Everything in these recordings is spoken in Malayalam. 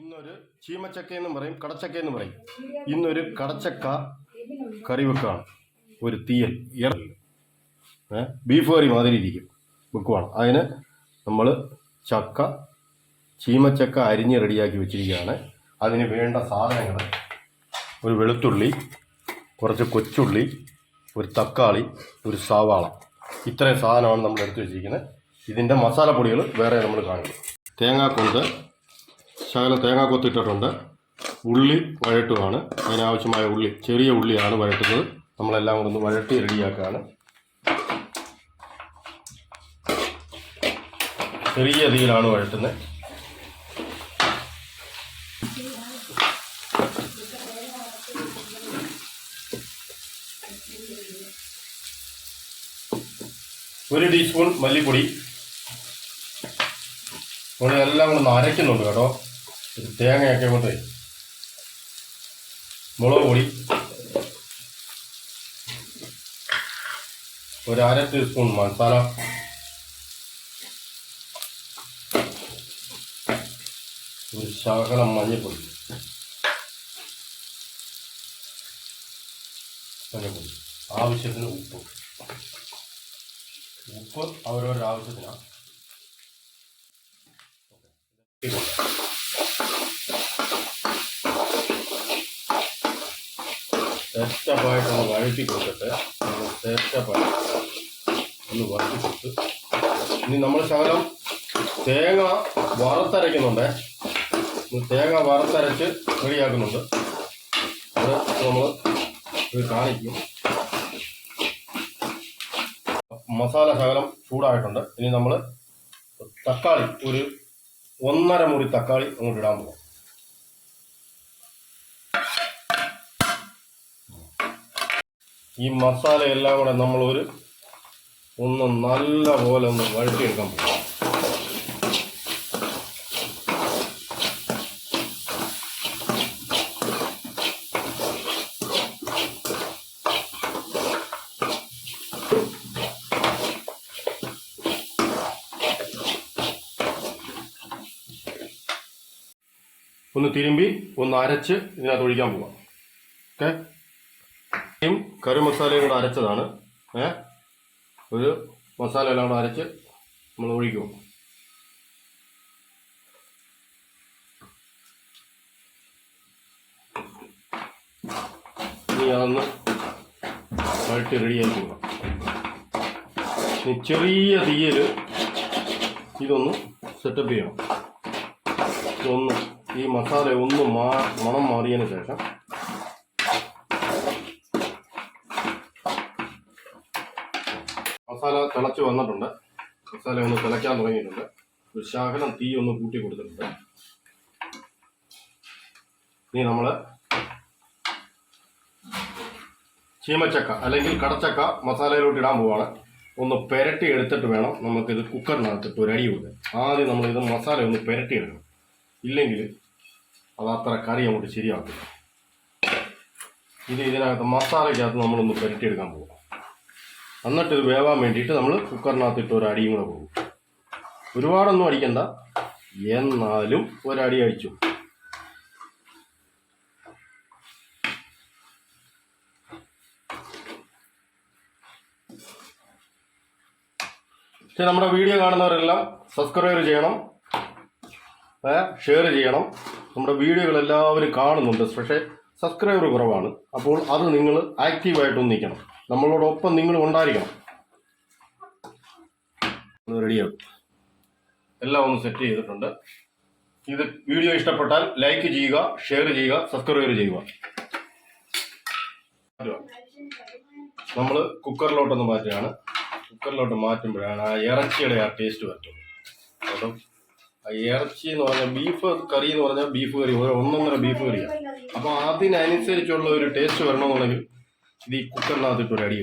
ഇന്നൊരു ചീമച്ചക്ക എന്ന് പറയും കടച്ചക്ക എന്ന് പറയും. ഇന്നൊരു കടച്ചക്ക കറി വെക്കാണ് ഒരു തീയൽ ഇറ ഏ ബീഫ് കറി മാതിരി ഇരിക്കും. വെക്കുവാണ്. അതിന് നമ്മൾ ചക്ക ചീമച്ചക്ക അരിഞ്ഞ് റെഡിയാക്കി വെച്ചിരിക്കുകയാണ്. അതിന് വേണ്ട സാധനങ്ങൾ ഒരു വെളുത്തുള്ളി കുറച്ച് കൊച്ചുള്ളി ഒരു തക്കാളി ഒരു സവാള. ഇത്രയും സാധനമാണ് നമ്മൾ എടുത്തു വെച്ചിരിക്കുന്നത്. ഇതിന്റെ മസാലപ്പൊടികൾ വേറെ നമ്മൾ കാണിക്കും. തേങ്ങാക്കൊന്ത് ശകലം തേങ്ങ കൊത്തിട്ടിട്ടുണ്ട്. ഉള്ളി വഴട്ടുമാണ് അതിനാവശ്യമായ ഉള്ളി ചെറിയ ഉള്ളിയാണ് വഴട്ടുന്നത് നമ്മളെല്ലാം കൂടെ ഒന്ന് വഴട്ടി റെഡിയാക്കുകയാണ്. ചെറിയ തീയിലാണ് വഴട്ടുന്നത് ഒരു ടീസ്പൂൺ മല്ലിപ്പൊടി. നമ്മൾ എല്ലാം കൂടെ ഒന്ന് അരയ്ക്കുന്നുണ്ട് കേട്ടോ. തേങ്ങയൊക്കെ കൊണ്ട് മുളക് പൊടി. ഒരു അര ടീസ്പൂൺ മസാല. ഒരു ശകലം മഞ്ഞൾപ്പൊടി. മഞ്ഞൾപ്പൊടി. ആവശ്യത്തിന് ഉപ്പ്. ഉപ്പ് അവരവരുടെ ആവശ്യത്തിനാണ് സെറ്റപ്പായിട്ട് ഒന്ന് വഴറ്റി കൊടുത്തിട്ട് നമ്മൾ സെറ്റപ്പായിട്ട് ഒന്ന് കൊടുത്ത് ഇനി നമ്മൾ ശകലം തേങ്ങ വറുത്തരയ്ക്കുന്നുണ്ട്. തേങ്ങ വറുത്തരച്ച് റെഡിയാക്കുന്നുണ്ട്. അത് നമ്മൾ ഇത് കാണിക്കും. മസാല ശകലം ചൂടായിട്ടുണ്ട്. ഇനി നമ്മൾ തക്കാളി ഒരു ഒന്നര മുറി തക്കാളി അങ്ങോട്ട് ഇടാൻ പോകാം ഈ മസാല എല്ലാം കൂടെ നമ്മൾ ഒരു ഒന്ന് നല്ല പോലെ ഒന്ന് വഴറ്റിയെടുക്കാൻ പോകും ഒന്ന് തിരുമ്പി ഒന്ന് അരച്ച് ഇതിനകത്ത് ഒഴിക്കാൻ പോവാം. ഓക്കെ? കറി മസാലയും കൂടെ അരച്ചതാണ്. ഏ? ഒരു മസാല എല്ലാം കൂടെ അരച്ച് നമ്മൾ ഒഴിക്കും. ഇനി അതൊന്ന് വഴട്ടി റെഡിയാക്കി ഇനി ചെറിയ തീയിൽ ഇതൊന്ന് സെറ്റപ്പ് ചെയ്യണം. ഒന്ന് ഈ മസാല ഒന്ന് മാ മണം മാറിയതിന് ശേഷം മസാല തിളച്ച് വന്നിട്ടുണ്ട്. മസാല ഒന്ന് തിളയ്ക്കാൻ തുടങ്ങിയിട്ടുണ്ട്. ഒരു ശകലം തീ ഒന്ന് കൂട്ടി കൊടുത്തിട്ടുണ്ട്. ഇനി നമ്മൾ ചീമച്ചക്ക അല്ലെങ്കിൽ കടച്ചക്ക മസാലയിലോട്ട് ഇടാൻ പോവാണ്. ഒന്ന് പെരട്ടി എടുത്തിട്ട് വേണം നമുക്കിത് കുക്കറിനകത്തിട്ട് ഒരു അടി കൊടുക്കാൻ. ആദ്യം നമ്മളിത് മസാല ഒന്ന് പെരട്ടി എടുക്കണം. ഇല്ലെങ്കിൽ അത് അത്ര കറി അങ്ങോട്ട് ശരിയാക്കില്ല ഇത് ഇതിനകത്ത് മസാലയ്ക്കകത്ത് നമ്മളൊന്ന് പുരട്ടിയെടുക്കാൻ പോകും എന്നിട്ട് വേവാൻ വേണ്ടിയിട്ട് നമ്മൾ കുക്കറിനകത്തിട്ട് ഒരു അടിയും കൂടെ പോകും. ഒരുപാടൊന്നും അടിക്കണ്ട. എന്നാലും ഒരടി അടിച്ചു. പക്ഷെ നമ്മുടെ വീഡിയോ കാണുന്നവരെല്ലാം സബ്സ്ക്രൈബ് ചെയ്യണം. ഷെയർ ചെയ്യണം. നമ്മുടെ വീഡിയോകൾ എല്ലാവരും കാണുന്നുണ്ട്. പക്ഷേ സബ്സ്ക്രൈബർ കുറവാണ്. അപ്പോൾ അത് നിങ്ങൾ ആക്റ്റീവായിട്ടൊന്ന് നിൽക്കണം നമ്മളോടൊപ്പം നിങ്ങൾ ഉണ്ടായിരിക്കണം. ഒന്ന് എല്ലാം ഒന്ന് സെറ്റ് ചെയ്തിട്ടുണ്ട്. ഇത് വീഡിയോ ഇഷ്ടപ്പെട്ടാൽ ലൈക്ക് ചെയ്യുക ഷെയർ ചെയ്യുക സബ്സ്ക്രൈബ് ചെയ്യുക. നമ്മൾ കുക്കറിലോട്ടൊന്ന് മാറ്റുകയാണ്. കുക്കറിലോട്ട് മാറ്റുമ്പോഴാണ് ആ ഇറച്ചിയുടെ ആ ടേസ്റ്റ് പറ്റും അപ്പം ആ ഇറച്ചി എന്ന് പറഞ്ഞാൽ ബീഫ് കറി എന്ന് പറഞ്ഞാൽ ബീഫ് കറി ഒന്നൊന്നര ബീഫ് കറിയാണ് അപ്പോൾ അതിനനുസരിച്ചുള്ള ഒരു ടേസ്റ്റ് വരണമെന്നുണ്ടെങ്കിൽ ഇത് ഈ കുക്കറിനകത്തിട്ട് ഒരു അടി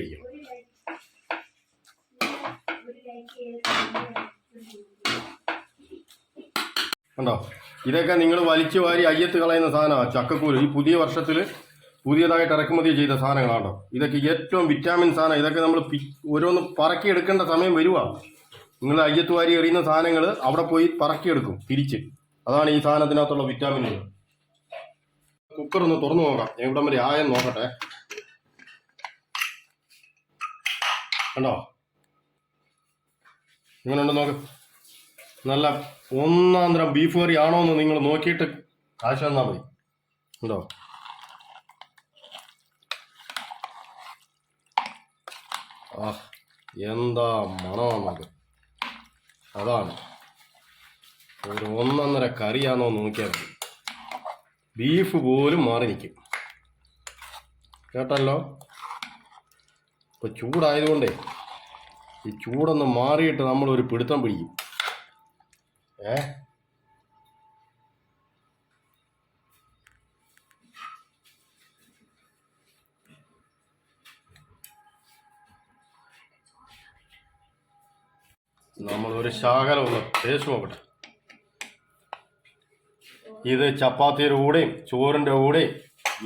കണ്ടോ? ഇതൊക്കെ നിങ്ങൾ വലിച്ചു വാരി അയ്യത്ത് കളയുന്ന സാധനമാണ് ചക്കക്കൂര്. ഈ പുതിയ വർഷത്തിൽ പുതിയതായിട്ട് ഇറക്കുമതി ചെയ്ത സാധനങ്ങളാണോ? ഇതൊക്കെ ഏറ്റവും വിറ്റാമിൻ സാധനം. ഇതൊക്കെ നമ്മൾ ഓരോന്ന് പറക്കി എടുക്കേണ്ട സമയം വരുവാ. നിങ്ങൾ അയ്യത്ത് വാരി എറിയുന്ന സാധനങ്ങൾ അവിടെ പോയി പറക്കിയെടുക്കും തിരിച്ച്. അതാണ് ഈ സാധനത്തിനകത്തുള്ള വിറ്റാമിനുകൾ കുക്കർ ഒന്ന് തുറന്നു നോക്കാം എവിടം വരെ ആയെന്ന് നോക്കട്ടെ. കണ്ടോ? ഇങ്ങനെ ഉണ്ട് നോക്ക്. നല്ല ഒന്നാം തരം ബീഫ് കറി ആണോ എന്ന് നിങ്ങൾ നോക്കിയിട്ട് കാശ് തന്നാൽ മതി. കണ്ടോ? ആ എന്താ മണമാണത് അതാണ്. ഒരു ഒന്നൊന്നര കറിയാണോ നോക്കിയാൽ മതി. ബീഫ് പോലും മാറി നിൽക്കും കേട്ടല്ലോ? ഇപ്പൊ ചൂടായതുകൊണ്ടേ ഈ ചൂടൊന്ന് മാറിയിട്ട് നമ്മളൊരു പിടുത്തം പിടിക്കും. ഏ? നമ്മളൊരു ശാകലം ഒന്ന് ടേസ്റ്റ് നോക്കട്ടെ. ഇത് ചപ്പാത്തിയുടെ കൂടെയും ചോറിന്റെ കൂടെയും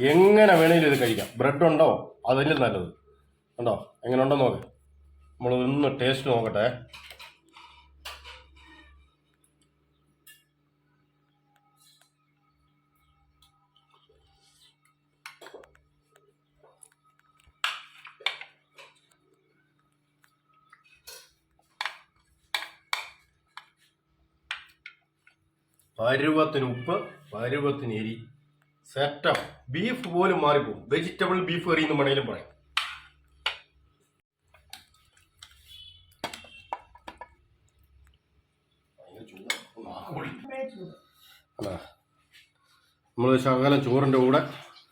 എങ്ങനെ വേണേലും ഇത് കഴിക്കാം. ബ്രെഡ് ഉണ്ടോ? അതല്ലേ നല്ലത്. ഉണ്ടോ എങ്ങനെ ഉണ്ടോ നോക്ക്. നമ്മൾ ഒന്ന് ടേസ്റ്റ് നോക്കട്ടെ. പരുവത്തിന് ഉപ്പ് പരുവത്തിന് എരി. സെറ്റപ്പ് ബീഫ് പോലും മാറിപ്പോകും വെജിറ്റബിൾ ബീഫ് കറി എന്ന് വേണമെങ്കിലും പറയാം. നമ്മൾ ശകലം ചോറിന്റെ കൂടെ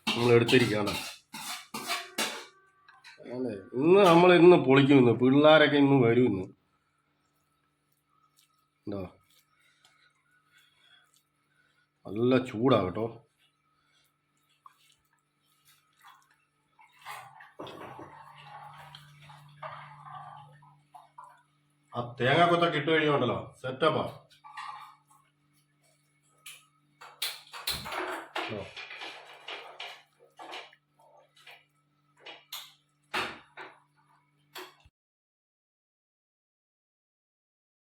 നമ്മൾ എടുത്തിരിക്കുകയാണ്. അല്ലേ? ഇന്ന് നമ്മൾ ഇന്ന് പൊളിക്കും ഇന്ന്. പിള്ളേരൊക്കെ ഇന്ന് വരും ഇന്ന്. ഉണ്ടോ നല്ല ചൂടാ കേട്ടോ. ആ തേങ്ങാക്കൊത്തൊക്കെ ഇട്ട് സെറ്റപ്പാ No.